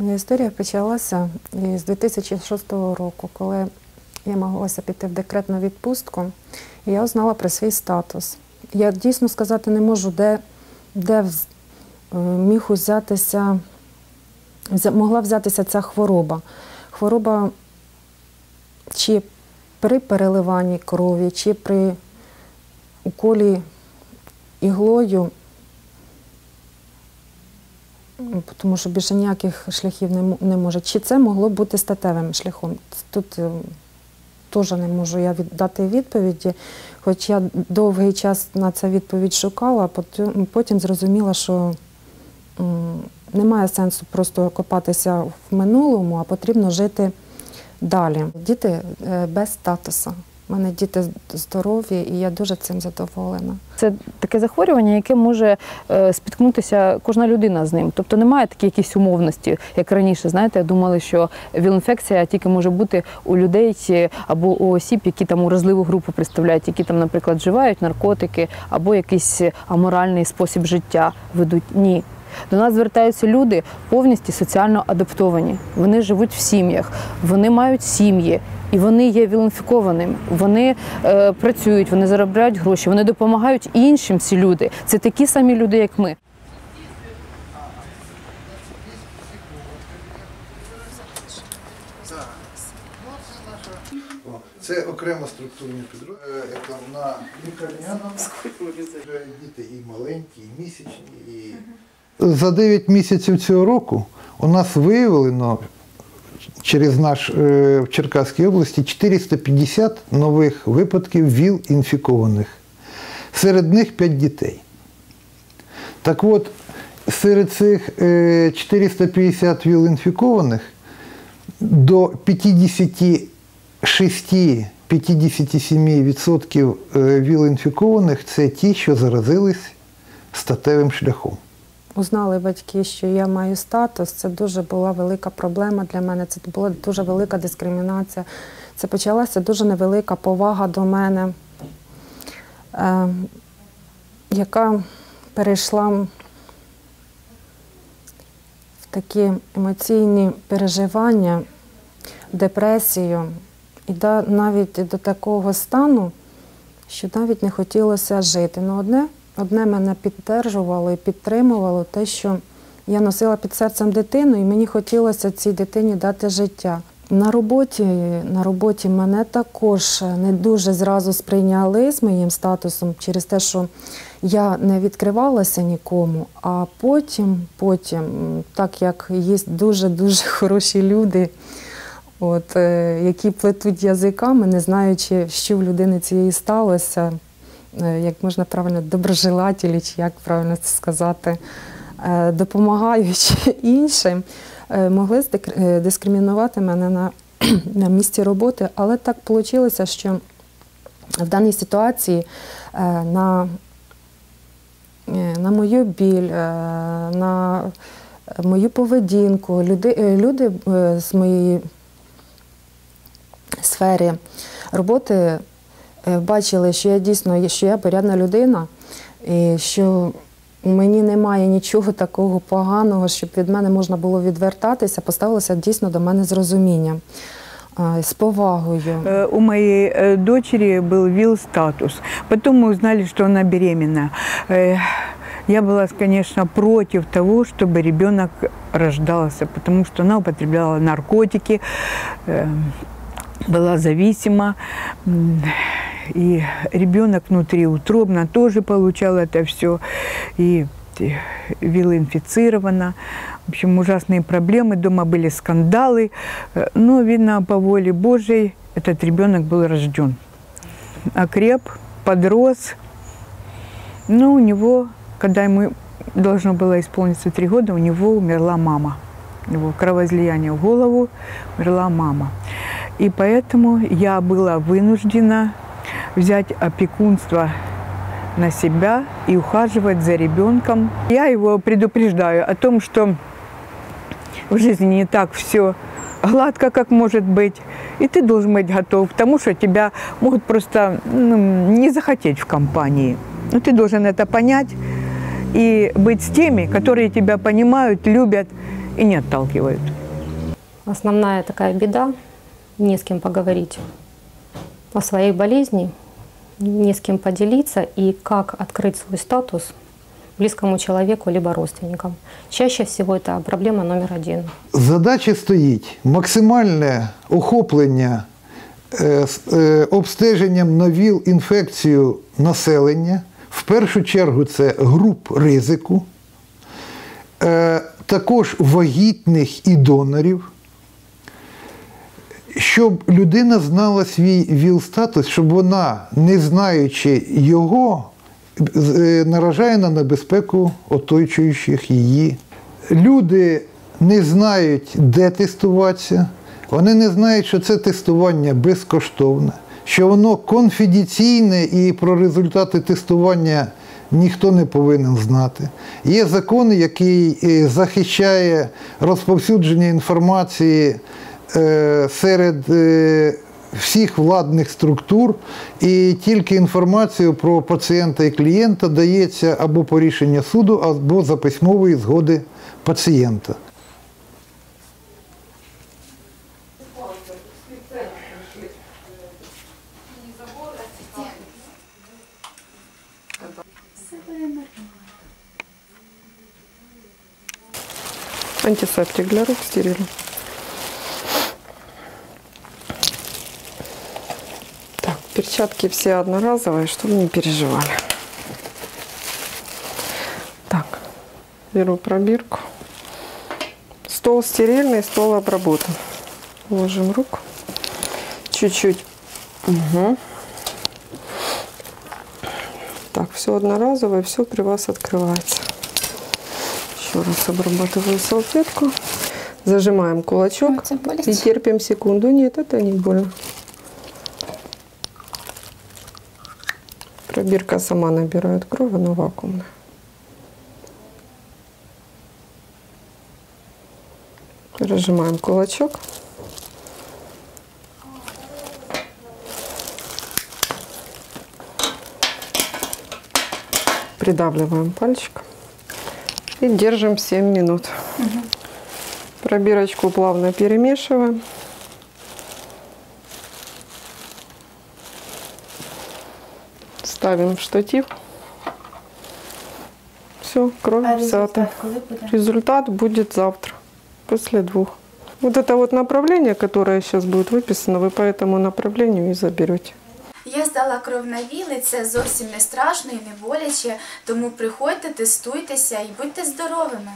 Моя історія почалася з 2006 року, коли я могла піти в декретну відпустку, і я узнала про свій статус. Я дійсно сказати не можу, де, де е, міг взятися, могла взятися ця хвороба. Хвороба чи при переливанні крові, чи при уколі іглою, тому що більше ніяких шляхів не, не може. Чи це могло бути статевим шляхом? Тут е, теж не можу я дати відповіді, хоч я довгий час на це відповідь шукала, потім, потім зрозуміла, що немає сенсу просто копатися в минулому, а потрібно жити далі. Діти е, без статусу. У мене діти здорові, і я дуже цим задоволена. Це таке захворювання, яке може е, спіткнутися кожна людина з ним. Тобто немає такої якісь умовності, як раніше. Знаєте, думали, що віл-інфекція тільки може бути у людей або у осіб, які там уразливу групу представляють, які там, наприклад, вживають наркотики або якийсь аморальний спосіб життя ведуть. Ні. До нас звертаються люди повністю соціально адаптовані. Вони живуть в сім'ях, вони мають сім'ї, і вони є вілінфікованими. Вони е, працюють, вони заробляють гроші, вони допомагають іншим. Ці люди. Це такі самі люди, як ми. Це окремо структурні підрозділи. Це на лікарняному діти і маленькі, і місячні. І... За 9 місяців цього року у нас виявлено через наш е, в Черкаській області 450 нових випадків ВІЛ інфікованих. Серед них 5 дітей. Так от, серед цих е, 450 ВІЛ інфікованих до 56-57% е, ВІЛ-інфікованих це ті, що заразились статевим шляхом. Узнали батьки, що я маю статус. Це дуже була велика проблема для мене. Це була дуже велика дискримінація. Це почалася дуже невелика повага до мене, е, яка перейшла в такі емоційні переживання, депресію, і навіть до такого стану, що навіть не хотілося жити. Ну, одне, одне мене підтримувало і підтримувало те, що я носила під серцем дитину, і мені хотілося цій дитині дати життя. На роботі, на роботі мене також не дуже зразу сприйняли з моїм статусом через те, що я не відкривалася нікому. А потім, потім, так як є дуже-дуже хороші люди, от, е, які плетуть язиками, не знаючи, що в людини цієї сталося, як можна правильно, доброжелателі, чи як правильно це сказати, е, допомагаючи іншим, е, могли е, дискримінувати мене на, на місці роботи, але так вийшло, що в даній ситуації е, на, е, на мою біль, е, на мою поведінку, люди, е, люди е, з моєї сфері роботи е, бачили, що я дійсно є- що я порядна людина, і що у мені немає нічого такого поганого, щоб від мене можна було відвертатися, поставилося дійсно до мене з розумінням, е, з повагою. Э, У моей э, дочери был ВИЛ-статус. Потом мы узнали, что она беременна. Э, Я была, конечно, против того, чтобы ребенок рождался, потому что она употребляла наркотики, э, была зависима. И ребенок внутриутробно тоже получал это все. И э, ВИЛ-инфицирована. В общем, ужасные проблемы. Дома были скандалы. Э, Но, видно, по воле Божьей этот ребенок был рожден. Окреп, подрос. Но у него, когда ему должно было исполниться три года, у него умерла мама. У него кровоизлияние в голову, умерла мама. И поэтому я была вынуждена взять опекунство на себя и ухаживать за ребенком. Я его предупреждаю о том, что в жизни не так все гладко, как может быть. И ты должен быть готов к тому, что тебя могут просто ну, не захотеть в компании. Но ты должен это понять и быть с теми, которые тебя понимают, любят и не отталкивают. Основная такая беда – не с кем поговорить о своей болезни, не с кем поделиться и как открыть свой статус близкому человеку либо родственникам. Чаще всего это проблема номер один. Задача стоїть максимальне охоплення е, е, обстеженням на ВІЛ-інфекцію населення. В першу чергу це груп ризику, е, також вагітних і донорів. Щоб людина знала свій ВІЛ-статус, щоб вона, не знаючи його, е, наражає на небезпеку оточуючих її. Люди не знають, де тестуватися, вони не знають, що це тестування безкоштовне, що воно конфіденційне і про результати тестування ніхто не повинен знати. Є закон, який е, захищає розповсюдження інформації серед е, всіх владних структур, і тільки інформацію про пацієнта і клієнта дається або по рішенню суду, або за письмової згоди пацієнта. Антисептик для рук стерильный. Перчатки все одноразовые, чтобы не переживали. Так, беру пробирку. Стол стерильный, стол обработан. Ложим руку. Чуть-чуть. Мгм. Так, все одноразовое, все при вас открывается. Еще раз обрабатываю салфетку. Зажимаем кулачок и терпим секунду. Нет, это не больно. Пробирка сама набирает кровь, она вакуумная. Разжимаем кулачок. Придавливаем пальчиком. И держим 7 минут. Пробирочку плавно перемешиваем. Ставим в штатив. Все, кровь взята. Результат будет завтра, после двух. Вот это вот направление, которое сейчас будет выписано, вы по этому направлению и заберете. Я здала кров на ВІЛ, і це зовсім не страшно і не боляче. Тому приходьте, тестуйтеся і будьте здоровими.